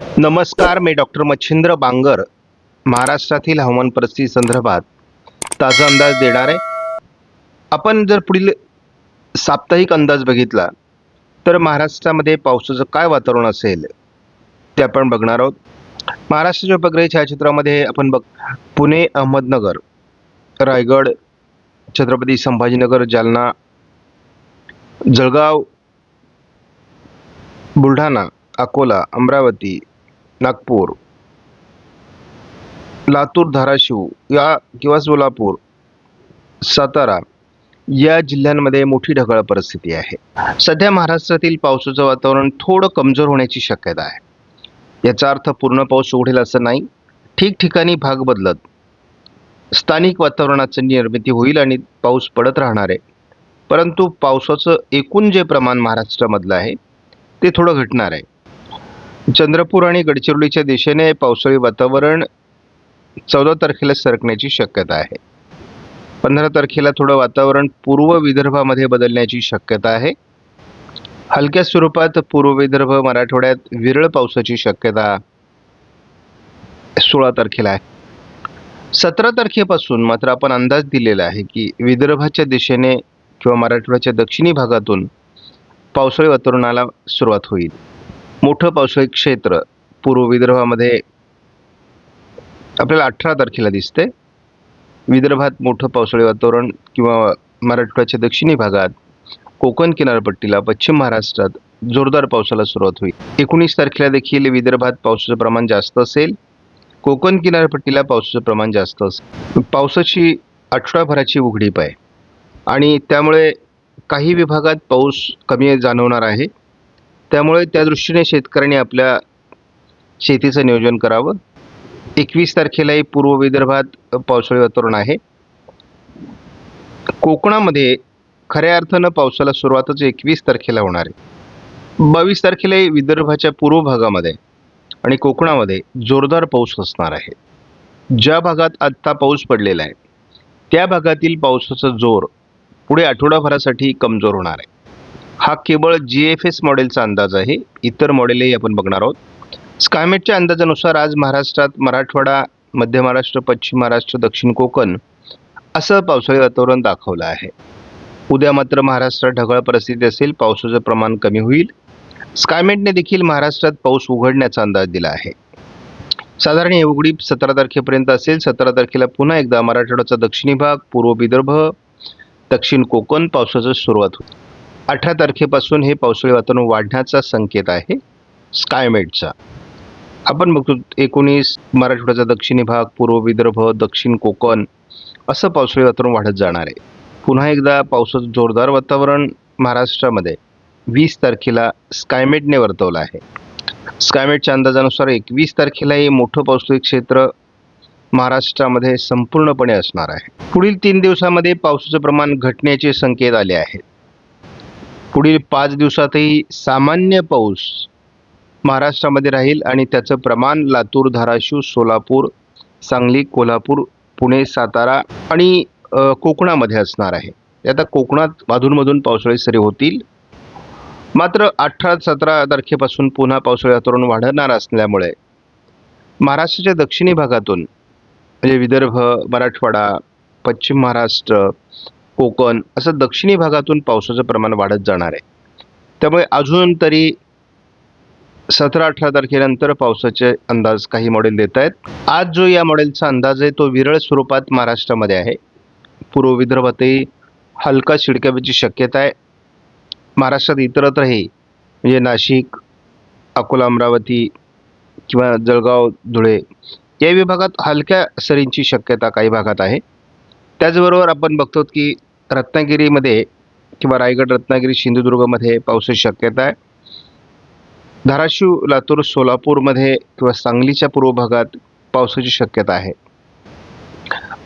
नमस्कार मी डॉक्टर मच्छिंद्र बांगर महाराष्ट्रातील हवामान परिस्थिती संदर्भात ताजा अंदाज देणार आहे. आपण जर पुढील साप्ताहिक अंदाज बघितला तर महाराष्ट्रामध्ये पावसाचं काय वातावरण असेल ते आपण बघणार आहोत. महाराष्ट्राच्या उपग्रह छायाचित्रामध्ये आपण बघ पुणे अहमदनगर रायगड छत्रपती संभाजीनगर जालना जळगाव बुलढाणा अकोला अमरावती नागपूर लातूर धाराशिव या किंवा सोलापूर सातारा या जिल्ह्यांमध्ये मोठी ढगाळ परिस्थिती आहे. सध्या महाराष्ट्रातील पावसाचं वातावरण थोडं कमजोर होण्याची शक्यता आहे. याचा अर्थ पूर्ण पाऊस उघडेल असं नाही. ठिकठिकाणी भाग बदलत स्थानिक वातावरणाची निर्मिती होईल आणि पाऊस पडत राहणार आहे. परंतु पावसाचं एकूण जे प्रमाण महाराष्ट्रामधलं आहे ते थोडं घटणार आहे. चंद्रपूर आणि गडचिरोलीच्या दिशेने पावसाळी वातावरण चौदा तारखेला सरकण्याची शक्यता आहे. पंधरा तारखेला थोडं वातावरण पूर्व विदर्भामध्ये बदलण्याची शक्यता आहे. हलक्या स्वरूपात पूर्व विदर्भ मराठवाड्यात विरळ पावसाची शक्यता सोळा तारखेला आहे. सतरा तारखेपासून मात्र आपण अंदाज दिलेला आहे की विदर्भाच्या दिशेने किंवा मराठवाड्याच्या दक्षिणी भागातून पावसाळी वातावरणाला सुरुवात होईल. मोठं पावसाळी क्षेत्र पूर्व विदर्भामध्ये आपल्याला अठरा तारखेला दिसते विदर्भात मोठं पावसाळी वातावरण किंवा मराठवाड्याच्या दक्षिणी भागात कोकण किनारपट्टीला पश्चिम महाराष्ट्रात जोरदार पावसाला सुरुवात होईल. एकोणीस तारखेला देखील विदर्भात पावसाचं प्रमाण जास्त असेल. कोकण किनारपट्टीला पावसाचं प्रमाण जास्त असेल. पावसाची आठवडाभराची उघडीप आहे. आणि त्यामुळे काही विभागात पाऊस कमी जाणवणार आहे. त्यामुळे त्या दृष्टीने शेतकऱ्यांनी आपल्या शेतीचं नियोजन करावं. एकवीस तारखेलाही पूर्व विदर्भात पावसाळी वातावरण आहे. कोकणामध्ये खऱ्या अर्थानं पावसाला सुरुवातच एकवीस तारखेला होणार आहे. बावीस तारखेलाही विदर्भाच्या पूर्व भागामध्ये आणि कोकणामध्ये जोरदार पाऊस असणार आहे. ज्या भागात आत्ता पाऊस पडलेला आहे त्या भागातील पावसाचा जोर पुढे आठवडाभरासाठी कमजोर होणार आहे. हा केवळ जी एफ एस मॉडेलचा अंदाज आहे. इतर मॉडेलही आपण बघणार आहोत. स्कायमेटच्या अंदाजानुसार आज महाराष्ट्रात मराठवाडा मध्य महाराष्ट्र पश्चिम महाराष्ट्र दक्षिण कोकण असं पावसाळी वातावरण दाखवलं आहे. उद्या मात्र महाराष्ट्रात ढगाळ परिस्थिती असेल पावसाचं प्रमाण कमी होईल. स्कायमेटने देखील महाराष्ट्रात पाऊस उघडण्याचा अंदाज दिला आहे. साधारण ही उघडी सतरा तारखेपर्यंत असेल. सतरा तारखेला पुन्हा एकदा मराठवाड्याचा दक्षिणी भाग पूर्व विदर्भ दक्षिण कोकण पावसाचं सुरुवात होईल. अठरा तारखेपासून हे पावसाळी वातावरण वाढण्याचा संकेत आहे. स्कायमेटचा आपण बघतो एकोणीस मराठवाड्याचा दक्षिणी भाग पूर्व विदर्भ दक्षिण कोकण असं पावसाळी वातावरण वाढत जाणार आहे. पुन्हा एकदा पावसाचं जोरदार वातावरण महाराष्ट्रामध्ये वीस तारखेला स्कायमेटने वर्तवलं आहे. स्कायमेटच्या अंदाजानुसार एकवीस तारखेलाही मोठं पावसाळी क्षेत्र महाराष्ट्रामध्ये संपूर्णपणे असणार आहे. पुढील तीन दिवसामध्ये पावसाचं प्रमाण घटण्याचे संकेत आले आहेत. पुढील पाच दिवसातही सामान्य पाऊस महाराष्ट्रामध्ये राहील आणि त्याचं प्रमाण लातूर धाराशिव सोलापूर सांगली कोल्हापूर पुणे सातारा आणि कोकणामध्ये असणार आहे. आता कोकणात मधूनमधून पावसाळी सरी होतील. मात्र अठरा सतरा तारखेपासून पुन्हा पावसाळी वातावरण वाढणार असल्यामुळे महाराष्ट्राच्या दक्षिणी भागातून म्हणजे विदर्भ मराठवाडा पश्चिम महाराष्ट्र कोकण असं दक्षिणी भागातून पावसाचं प्रमाण वाढत जाणार आहे. त्यामुळे अजून तरी सतरा अठरा तारखेनंतर पावसाचे अंदाज काही मॉडेल देत आहेत. आज जो या मॉडेलचा अंदाज आहे तो विरळ स्वरूपात महाराष्ट्रामध्ये आहे. पूर्व विदर्भातही हलका शिडकाव्याची शक्यता आहे. महाराष्ट्रात इतरत्रही म्हणजे नाशिक अकोला अमरावती किंवा जळगाव धुळे या विभागात हलक्या सरींची शक्यता काही भागात आहे. त्याचबरोबर आपण बघतो की रत्नागिरीमध्ये किंवा रायगड रत्नागिरी सिंधुदुर्गमध्ये पावसाची शक्यता आहे. धाराशिव लातूर सोलापूरमध्ये किंवा सांगलीच्या पूर्व भागात पावसाची शक्यता आहे.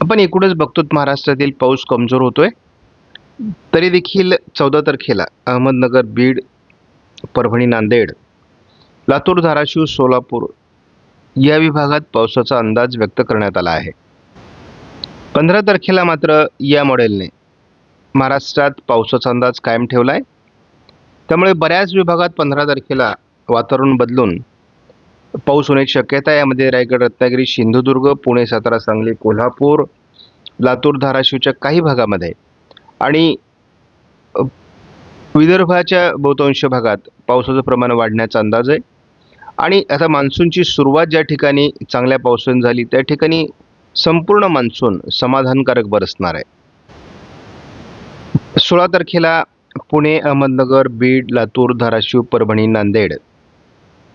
आपण एकूणच बघतो महाराष्ट्रातील पाऊस कमजोर होतोय. तरी देखील चौदा तारखेला अहमदनगर बीड परभणी नांदेड लातूर धाराशिव सोलापूर या विभागात पावसाचा अंदाज व्यक्त करण्यात आला आहे. पंधरा तारखेला मात्र या मॉडेलने महाराष्ट्रात पावसाचा अंदाज कायम ठेवला आहे त्यामुळे बऱ्याच विभागात पंधरा तारखेला वातावरण बदलून पाऊस होण्याची शक्यता आहे. यामध्ये रायगड रत्नागिरी सिंधुदुर्ग पुणे सातारा सांगली कोल्हापूर लातूर धाराशिवच्या काही भागामध्ये आणि विदर्भाच्या बहुतांश भागात पावसाचं प्रमाण वाढण्याचा अंदाज आहे. आणि आता मान्सूनची सुरुवात ज्या ठिकाणी चांगल्या पावसाने झाली त्या ठिकाणी संपूर्ण मान्सून समाधानकारक बरसणार आहे. सोळा तारखेला पुणे अहमदनगर बीड लातूर धाराशिव परभणी नांदेड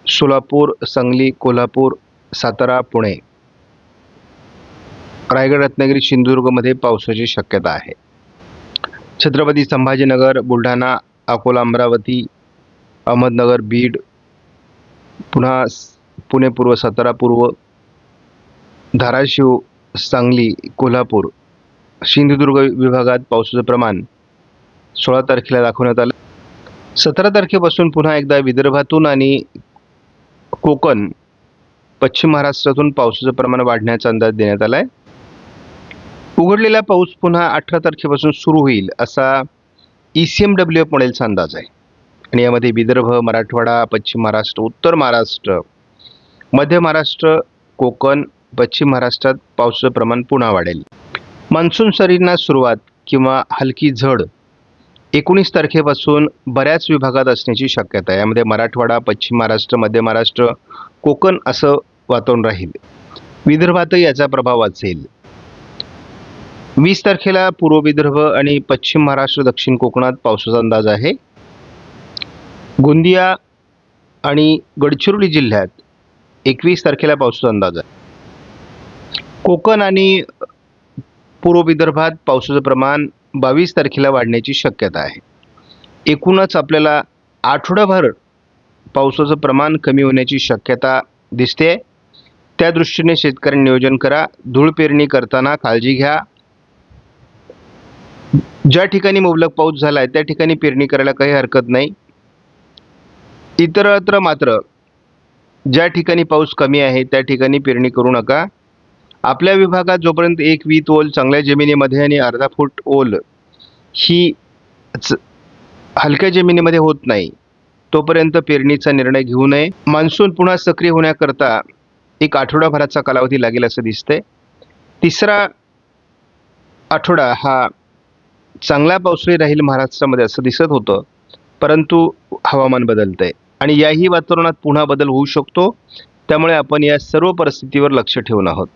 सोलापूर सांगली कोल्हापूर सातारा पुणे. रायगड रत्नागिरी सिंधुदुर्गमध्ये पावसाची शक्यता आहे. छत्रपती संभाजीनगर बुलढाणा अकोला अमरावती अहमदनगर बीड पुन्हा पुणे पूर्व सातारा पूर्व धाराशिव सांगली कोल्हापूर सिंधुदुर्ग विभागात पावसाचं प्रमाण सोळा तारखेला दाखवण्यात आलं. सतरा तारखेपासून पुन्हा एकदा विदर्भातून आणि कोकण पश्चिम महाराष्ट्रातून पावसाचं प्रमाण वाढण्याचा अंदाज देण्यात आला आहे उघडलेला पाऊस पुन्हा अठरा तारखेपासून सुरू होईल असा E C M W F मॉडेलचा अंदाज आहे. आणि यामध्ये विदर्भ मराठवाडा पश्चिम महाराष्ट्र उत्तर महाराष्ट्र मध्य महाराष्ट्र कोकण पश्चिम महाराष्ट्रात पावसाचं प्रमाण पुन्हा वाढेल. मान्सून सरींना सुरुवात किंवा हलकी झड एकोणीस तारखेपासून बऱ्याच विभागात असण्याची शक्यता आहे. यामध्ये मराठवाडा पश्चिम महाराष्ट्र मध्य महाराष्ट्र कोकण असं वातावरण राहील. विदर्भातही याचा प्रभाव असेल. वीस तारखेला पूर्व विदर्भ आणि पश्चिम महाराष्ट्र दक्षिण कोकणात पावसाचा अंदाज आहे. गोंदिया आणि गडचिरोली जिल्ह्यात एकवीस तारखेला पावसाचा अंदाज आहे. कोकण आणि पूर्व विदर्भात पावसाचं प्रमाण बावीस तारखेला वाढण्याची शक्यता आहे. एकूणच आपल्याला आठवडाभर पावसाचं प्रमाण कमी होण्याची शक्यता दिसते. त्या दृष्टीने शेतकऱ्यांनी नियोजन करा. धूळ पेरणी करताना काळजी घ्या. ज्या ठिकाणी मुबलक पाऊस झाला आहे त्या ठिकाणी पेरणी करायला काही हरकत नाही. इतरत्र मात्र ज्या ठिकाणी पाऊस कमी आहे त्या ठिकाणी पेरणी करू नका. आपल्या विभागात जोपर्यंत एक वीत ओल चांगल्या जमिनीमध्ये आणि अर्धा फूट ओल ही च- हलक्या जमिनीमध्ये होत नाही तोपर्यंत पेरणीचा निर्णय घेऊ नये. मान्सून पुन्हा सक्रिय होण्याकरता एक आठवडाभराचा कालावधी लागेल असं दिसतंय. तिसरा आठवडा हा चांगला पावसाळी राहील महाराष्ट्रामध्ये असं दिसत होतं परंतु हवामान बदलतंय आणि याही वातावरणात पुन्हा बदल होऊ शकतो. त्यामुळे आपण या सर्व परिस्थितीवर लक्ष ठेवून आहोत.